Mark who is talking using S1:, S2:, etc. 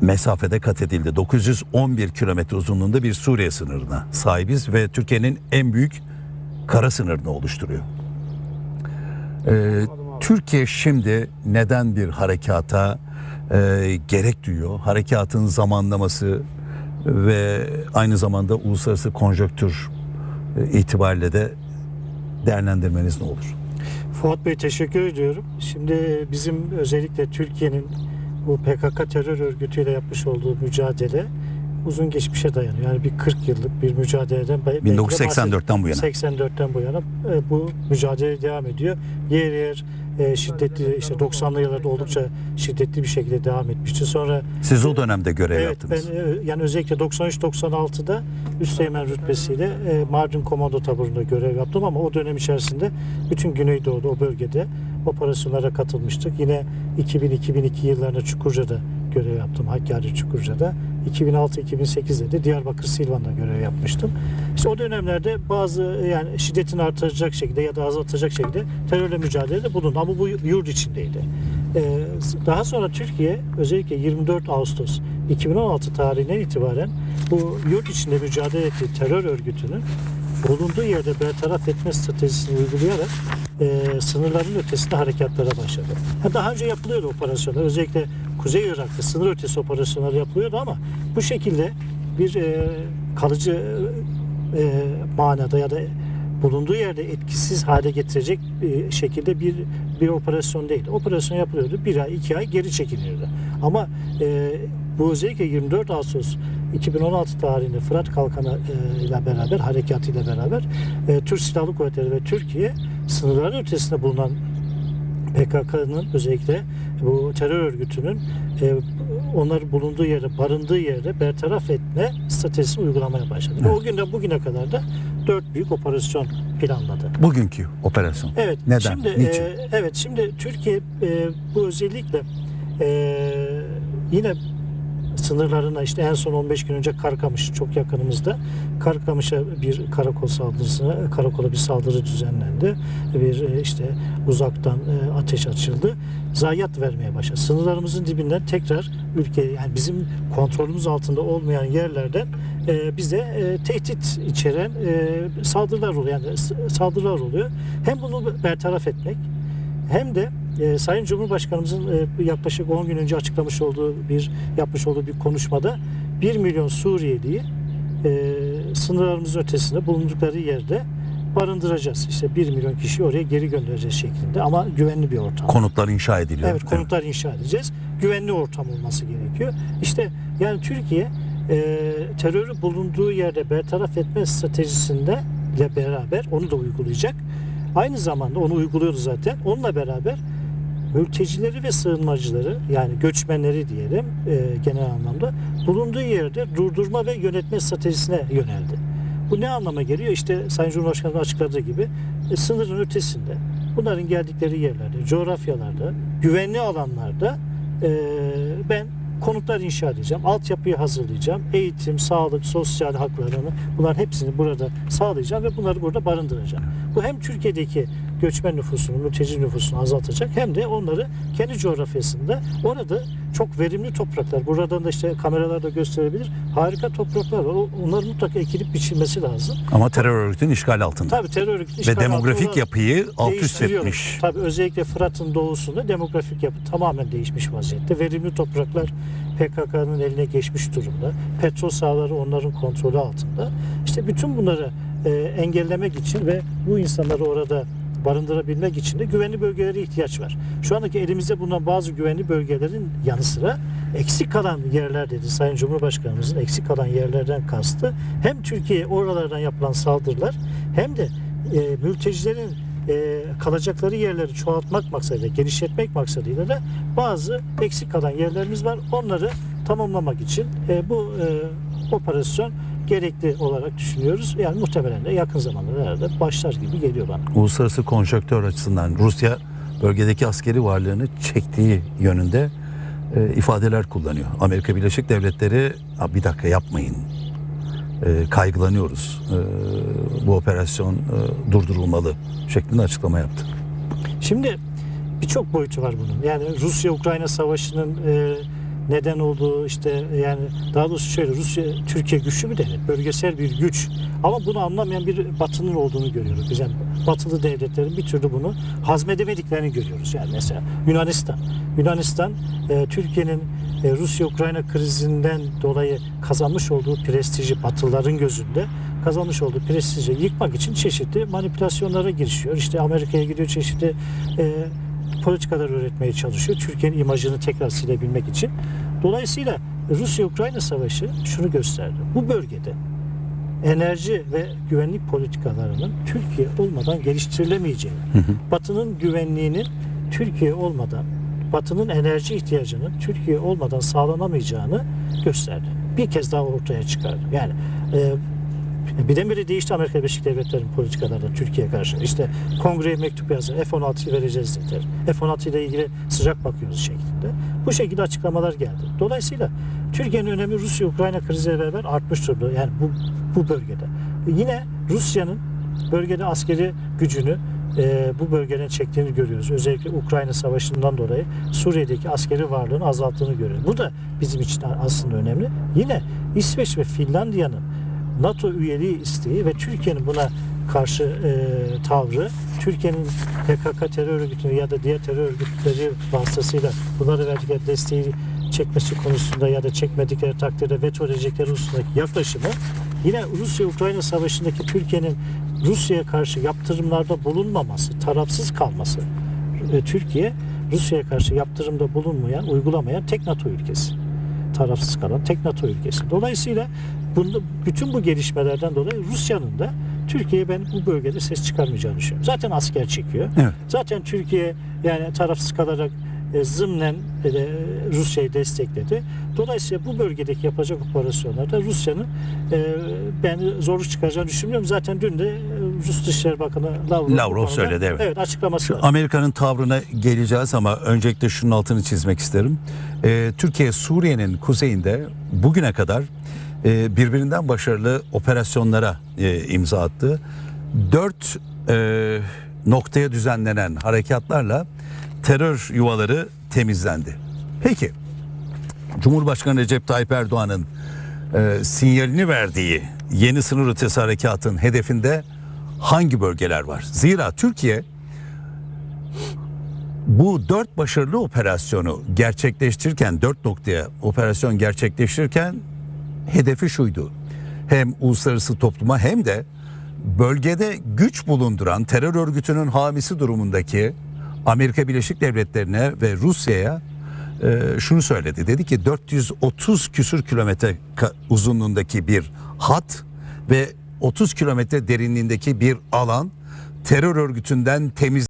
S1: mesafede kat edildi. 911 kilometre uzunluğunda bir Suriye sınırına sahibiz ve Türkiye'nin en büyük kara sınırını oluşturuyor. Ee, Türkiye şimdi neden bir harekata e, gerek duyuyor? Harekatın zamanlaması ve aynı zamanda uluslararası konjonktür e, itibariyle de değerlendirmeniz ne olur?
S2: Fuat Bey teşekkür ediyorum. Şimdi bizim özellikle Türkiye'nin bu PKK terör örgütüyle yapmış olduğu mücadele uzun geçmişe dayanıyor. Yani bir 40 yıllık bir mücadeleden belki de
S1: 1984'ten bu yana.
S2: 84'ten bu yana e, bu mücadele devam ediyor. Yer yer e, şiddetli işte 90'lı yıllarda oldukça şiddetli bir şekilde devam etmişti. Sonra
S1: Siz o dönemde görev
S2: Evet
S1: yaptınız.
S2: ben e, yani özellikle 93-96'da Üsteğmen rütbesiyle e, Mardin Komando Taburu'nda görev yaptım ama o dönem içerisinde bütün Güneydoğu'da o bölgede operasyonlara katılmıştık. Yine 2000-2002 yıllarında Çukurca'da görev yaptım. Hakkari Çukurca'da. 2006-2008'de de Diyarbakır Silvan'da görev yapmıştım. İşte o dönemlerde bazı yani şiddetini artıracak şekilde ya da azaltacak şekilde terörle mücadelede bulundu. Ama bu yurt içindeydi. Ee, daha sonra Türkiye özellikle 24 Ağustos 2016 tarihinden itibaren bu yurt içinde mücadele ettiği terör örgütünün bulunduğu yerde bertaraf etme stratejisini uygulayarak e, sınırların ötesinde harekatlara başladı. Ha, daha önce yapılıyordu operasyonlar. Özellikle Kuzey Irak'ta sınır ötesi operasyonlar yapılıyordu ama bu şekilde bir e, kalıcı e, manada ya da bulunduğu yerde etkisiz hale getirecek e, şekilde bir bir operasyon değil. Operasyon yapılıyordu. Bir ay, iki ay geri çekiliyordu. Ama e, bu özellikle 24 Ağustos 2016 tarihinde Fırat Kalkanı e, ile beraber, harekatıyla beraber e, Türk Silahlı Kuvvetleri ve Türkiye sınırların ötesinde bulunan PKK'nın özellikle bu terör örgütünün e, onları bulunduğu yerde, barındığı yerde bertaraf etme stratejisini uygulamaya başladı. Ve o günden bugüne kadar da dört büyük operasyon planladı.
S1: Bugünkü operasyon.
S2: Evet.
S1: Neden?
S2: Şimdi
S1: Niçin?
S2: e, evet şimdi Türkiye e, bu özellikle e, yine sınırlarına işte en son 15 gün önce Karkamış çok yakınımızda Karkamış'a bir karakol saldırısına karakola bir saldırı düzenlendi. Bir e, işte uzaktan e, ateş açıldı. Zayiat vermeye başladı. Sınırlarımızın dibinden tekrar ülke yani bizim kontrolümüz altında olmayan yerlerden e, bize tehdit içeren saldırılar oluyor. Yani saldırılar oluyor. Hem bunu bertaraf etmek hem de e, Sayın Cumhurbaşkanımızın e, yaklaşık 10 gün önce açıklamış olduğu bir yapmış olduğu bir konuşmada 1 milyon Suriyeliyi e, sınırlarımızın ötesinde bulundukları yerde barındıracağız. İşte 1 milyon kişi oraya geri göndereceğiz şeklinde ama güvenli bir ortam.
S1: Konutlar inşa ediliyor.
S2: Evet konutlar inşa edeceğiz. Güvenli ortam olması gerekiyor. İşte yani Türkiye e, terörü bulunduğu yerde bertaraf etme stratejisinde ile beraber onu da uygulayacak. Aynı zamanda onu uyguluyordu zaten. Onunla beraber mültecileri ve sığınmacıları yani göçmenleri diyelim e, genel anlamda bulunduğu yerde durdurma ve yönetme stratejisine yöneldi. Bu ne anlama geliyor? İşte Sayın Cumhurbaşkanı açıkladığı gibi e, sınırın ötesinde bunların geldikleri yerlerde, coğrafyalarda, güvenli alanlarda e, ben konutlar inşa edeceğim, altyapıyı hazırlayacağım, eğitim, sağlık, sosyal haklarını bunların hepsini burada sağlayacağım ve bunları burada barındıracağım. Bu hem Türkiye'deki göçmen nüfusunu, mülteci nüfusunu azaltacak hem de onları kendi coğrafyasında orada çok verimli topraklar. Buradan da işte kameralarda gösterebilir. Harika topraklar var. O- Onların mutlaka ekilip biçilmesi lazım.
S1: Ama terör örgütünün işgal altında.
S2: Tabii terör örgütü
S1: Ve
S2: işgal altında
S1: demografik yapıyı alt üst etmiş.
S2: Tabii özellikle Fırat'ın doğusunda demografik yapı tamamen değişmiş vaziyette. Verimli topraklar PKK'nın eline geçmiş durumda. Petrol sahaları onların kontrolü altında. İşte bütün bunları e, engellemek için ve bu insanları orada barındırabilmek için de güvenli bölgelere ihtiyaç var. Şu andaki elimizde bulunan bazı güvenli bölgelerin yanı sıra eksik kalan yerler dedi Sayın Cumhurbaşkanımızın eksik kalan yerlerden kastı hem Türkiye oralardan yapılan saldırılar hem de e, mültecilerin e, kalacakları yerleri çoğaltmak maksadıyla, genişletmek maksadıyla da bazı eksik kalan yerlerimiz var. Onları tamamlamak için e, bu e, operasyon gerekli olarak düşünüyoruz. Yani muhtemelen de yakın zamanda herhalde başlar gibi geliyor bana.
S1: Uluslararası konjonktör açısından Rusya bölgedeki askeri varlığını çektiği yönünde e, ifadeler kullanıyor. Amerika Birleşik Devletleri "Ha, bir dakika yapmayın. E, kaygılanıyoruz. E, bu operasyon e, durdurulmalı şeklinde açıklama yaptı.
S2: Şimdi birçok boyutu var bunun. Yani Rusya-Ukrayna savaşının e, neden olduğu işte yani daha doğrusu şöyle Rusya Türkiye güçlü bir devlet, bölgesel bir güç. Ama bunu anlamayan bir batının olduğunu görüyoruz. Biz yani batılı devletlerin bir türlü bunu hazmedemediklerini görüyoruz. Yani mesela Yunanistan. Yunanistan e, Türkiye'nin e, Rusya-Ukrayna krizinden dolayı kazanmış olduğu prestiji Batılıların gözünde kazanmış olduğu prestiji yıkmak için çeşitli manipülasyonlara girişiyor. İşte Amerika'ya gidiyor çeşitli e, politikalar üretmeye çalışıyor. Türkiye'nin imajını tekrar silebilmek için. Dolayısıyla Rusya-Ukrayna savaşı şunu gösterdi. Bu bölgede enerji ve güvenlik politikalarının Türkiye olmadan geliştirilemeyeceğini, Batı'nın güvenliğinin Türkiye olmadan, Batı'nın enerji ihtiyacının Türkiye olmadan sağlanamayacağını gösterdi. Bir kez daha ortaya çıkardı. Yani e, birdenbire değişti Amerika Birleşik Devletleri'nin politikaları Türkiye'ye karşı. İşte kongreye mektup yazdı. F-16'yı vereceğiz dediler. F-16 ile ilgili sıcak bakıyoruz şeklinde. Bu şekilde açıklamalar geldi. Dolayısıyla Türkiye'nin önemi Rusya-Ukrayna kriziyle beraber artmış durumda. Yani bu, bu bölgede. Yine Rusya'nın bölgede askeri gücünü e, bu bölgeden çektiğini görüyoruz. Özellikle Ukrayna Savaşı'ndan dolayı Suriye'deki askeri varlığını azalttığını görüyoruz. Bu da bizim için aslında önemli. Yine İsveç ve Finlandiya'nın NATO üyeliği isteği ve Türkiye'nin buna karşı e, tavrı, Türkiye'nin PKK terör örgütünü ya da diğer terör örgütleri vasıtasıyla bunlara verdikleri desteği çekmesi konusunda ya da çekmedikleri takdirde veto edecekleri hususundaki yaklaşımı yine Rusya-Ukrayna savaşındaki Türkiye'nin Rusya'ya karşı yaptırımlarda bulunmaması, tarafsız kalması. E, Türkiye Rusya'ya karşı yaptırımda bulunmayan, uygulamayan tek NATO ülkesi tarafsız kalan tek NATO ülkesi. Dolayısıyla bunu, bütün bu gelişmelerden dolayı Rusya'nın da Türkiye'ye ben bu bölgede ses çıkarmayacağını düşünüyorum. Zaten asker çekiyor.
S1: Evet.
S2: Zaten Türkiye yani tarafsız kalarak e, zımnen e, Rusya'yı destekledi. Dolayısıyla bu bölgedeki yapacak operasyonlarda Rusya'nın e, ben zorluk çıkaracağını düşünmüyorum. Zaten dün de Rus Dışişleri Bakanı Lavrov,
S1: Lavrov söyledi, evet.
S2: Evet açıklaması var.
S1: Amerika'nın tavrına geleceğiz ama öncelikle şunun altını çizmek isterim. Türkiye Suriye'nin kuzeyinde bugüne kadar e, birbirinden başarılı operasyonlara e, imza attı. Dört e, noktaya düzenlenen harekatlarla terör yuvaları temizlendi. Peki Cumhurbaşkanı Recep Tayyip Erdoğan'ın e, sinyalini verdiği yeni sınır ötesi harekatın hedefinde hangi bölgeler var? Zira Türkiye bu dört başarılı operasyonu gerçekleştirirken, dört noktaya operasyon gerçekleştirirken hedefi şuydu. Hem uluslararası topluma hem de bölgede güç bulunduran terör örgütünün hamisi durumundaki Amerika Birleşik Devletleri'ne ve Rusya'ya e, şunu söyledi. Dedi ki 430 küsür kilometre uzunluğundaki bir hat ve 30 kilometre derinliğindeki bir alan terör örgütünden temiz